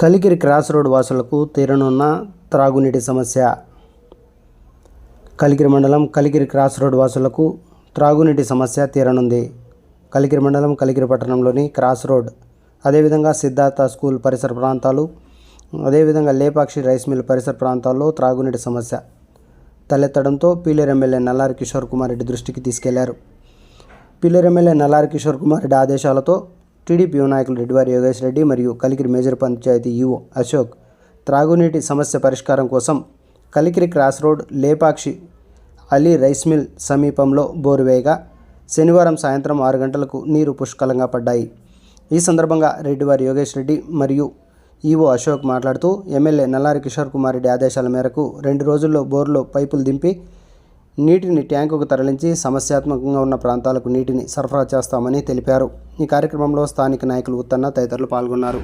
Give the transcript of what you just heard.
Kalikiri cross road వాసులకు తీరనున్న త్రాగునీటి సమస్య. కలికిరి మండలం కలికిరి క్రాస్ రోడ్ వాసులకు త్రాగునీటి సమస్య తీరనుంది. కలికిరి మండలం కలికిరి పట్టణంలోని క్రాస్ రోడ్ అదేవిధంగా సిద్ధార్థ స్కూల్ పరిసర ప్రాంతాలు అదేవిధంగా లేపాక్షి రైస్ మిల్ పరిసర ప్రాంతాల్లో త్రాగునీటి సమస్య. తలెత్తడంతో పీలేరు ఎమ్మెల్యే నల్లారి కిషోర్ కుమార్ రెడ్డి దృష్టికి తీసుకెళ్ళారు. పీలేరు ఎమ్మెల్యే నల్లారి కిషోర్ కుమార్ రెడ్డి ఆదేశాలతో టీడీపీ నాయకులు రెడ్డివారి యోగేష్ రెడ్డి మరియు కలికిరి మేజర్ పంచాయతీ ఈఓ అశోక్ త్రాగునీటి సమస్య పరిష్కారం కోసం Kalikiri cross road Lepakshi Ali rice mill సమీపంలో బోరువేగా శనివారం సాయంత్రం ఆరు గంటలకు నీరు పుష్కలంగా పడ్డాయి. ఈ సందర్భంగా రెడ్డివారి యోగేష్ రెడ్డి మరియు ఈఓ అశోక్ మాట్లాడుతూ ఎమ్మెల్యే నల్లారి కిషోర్ కుమార్ రెడ్డి ఆదేశాల మేరకు రెండు రోజుల్లో బోర్లో పైపులు దింపి నీటిని ట్యాంకుకు తరలించి సమస్యాత్మకంగా ఉన్న ప్రాంతాలకు నీటిని సరఫరా చేస్తామని తెలిపారు. ఈ కార్యక్రమంలో స్థానిక నాయకులు ఉత్తన్న తదితరులు పాల్గొన్నారు.